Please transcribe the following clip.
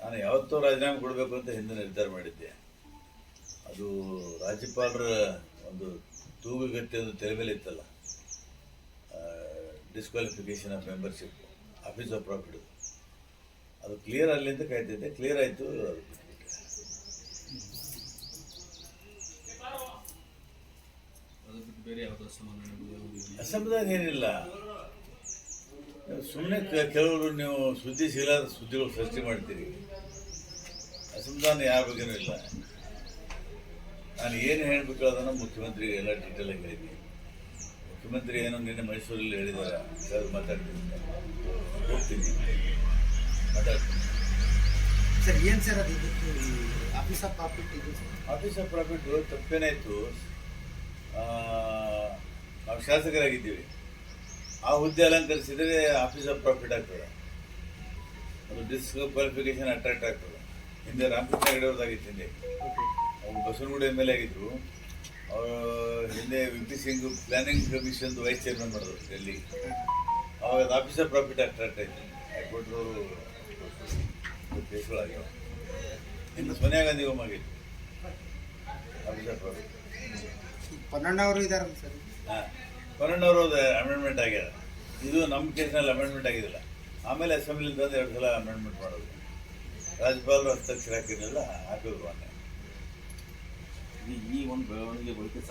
ನಾನು ಯಾವತ್ತೂ ರಾಜೀನಾಮೆ ಕೊಡಬೇಕು ಅಂತ ಹಿಂದೆ ನಿರ್ಧಾರ ಮಾಡಿದ್ದೆ. ಅದು ರಾಜ್ಯಪಾಲರ ಒಂದು ತೂಗುಗತ್ತೆ ಒಂದು ತೆರೆ ಮೇಲೆ ಇತ್ತಲ್ಲ disqualification of membership office of profit ಅದು ಕ್ಲಿಯರ್ ಆಗಲಿ ಅಂತ ಕಾಯ್ತಿದ್ದೆ. ಕ್ಲಿಯರ್ ಆಯಿತು ಅಸಮಾಧಾನ ಏನಿಲ್ಲ. ಸುಮ್ಮನೆ ಕೆಲವರು ನೀವು ಸುದ್ದಿ ಸಿಗಲಾದ ಸುದ್ದಿಗಳು ಸೃಷ್ಟಿ ಮಾಡ್ತೀರಿ. ಅಸಮಾಧಾನ ಯಾರ ಬಗ್ಗೆನೂ ಇಲ್ಲ. ನಾನು ಏನು ಹೇಳಬೇಕು ಅದನ್ನು ಮುಖ್ಯಮಂತ್ರಿ ಎಲ್ಲ ಡೀಟೇಲ್ ಆಗಿ ಹೇಳಿದ್ದೀನಿ. ಮುಖ್ಯಮಂತ್ರಿ ಏನೋ ನಿನ್ನೆ ಮೈಸೂರಲ್ಲಿ ಹೇಳಿದ್ದಾರೆ. ಸರ್ ಮಾತಾಡ್ತೀನಿ. ಹೋಗ್ತೀನಿ. ಮಾತಾಡ್ತೀನಿ. ಸರ್ ಏನು ಸರ್ ಅದು? ಆಫೀಸ್ ಆಫ್ ಪ್ರಾಫಿಟ್ ಇದು ಆಫೀಸ್ ಆಫ್ ಪ್ರಾಫಿಟ್ ತಪ್ಪೇನಾಯಿತು ನಾವು ಶಾಸಕರಾಗಿದ್ದೀವಿ. ಆ ಹುದ್ದೆ ಅಲಂಕರಿಸಿದರೆ ಆಫೀಸ್ ಆಫ್ ಪ್ರಾಫಿಟ್ ಆಗ್ತದೆ. ಅದು ಡಿಸ್ಕ್ವಾಲಿಫಿಕೇಶನ್ ಅಟ್ರಾಕ್ಟ್ ಆಗ್ತದೆ. ಹಿಂದೆ ರಾಮಕೃಷ್ಣ ಹೆಗಡೆ ಅವ್ರದ್ದಾಗಿತ್ತು ಹಿಂದೆ. ಅವ್ರು ಬಸವನಗುಡಿ ಎಂ ಎಲ್ ಎ ಆಗಿದ್ರು. ಅವರು ಹಿಂದೆ V P Singh planning commission vice chairman ಮಾಡಿದ್ರು ಡೆಲ್ಲಿ ಅವಾಗ ಅದು ಆಫೀಸ್ ಆಫ್ ಪ್ರಾಫಿಟ್ ಅಟ್ರಾಕ್ಟ್ ಆಯಿತು. ಹೈಕೋರ್ಟ್ನವರು ಕೇಸ್ಗಳಾಗ್ಯಾವ ಇನ್ನು ಸೋನಿಯಾ ಗಾಂಧಿ ಹೋಮ್ ಆಗಿತ್ತು. ಆಫೀಸ್ ಆಫ್ ಪ್ರಾಫಿಟ್ ಪನ್ನಣ್ಣವರು ಇದ್ದಾರೆ ಸರ್? ಹಾಂ. ಕೊರಣ್ಣವರು ಅಮೆಂಡ್ಮೆಂಟ್ ಆಗ್ಯಾರ ಇದು ನಮ್ಮ ಕೇಸ್ನಲ್ಲಿ ಅಮೆಂಡ್ಮೆಂಟ್ ಆಗಿದಿಲ್ಲ. ಆಮೇಲೆ ಅಸೆಂಬ್ಲಿ ತಂದು ಎರಡು ಸಲ ಅಮೆಂಡ್ಮೆಂಟ್ ಮಾಡೋದು. ರಾಜ್ಯಪಾಲರು ಹಸ್ತಾಕ್ಷರ ಹಾಕಿರಲಿಲ್ಲ ಹಾಕಿದ್ರು ಮೊನ್ನೆ. ಈ ಒಂದು ಬೆಳವಣಿಗೆ ಬಳಿಕ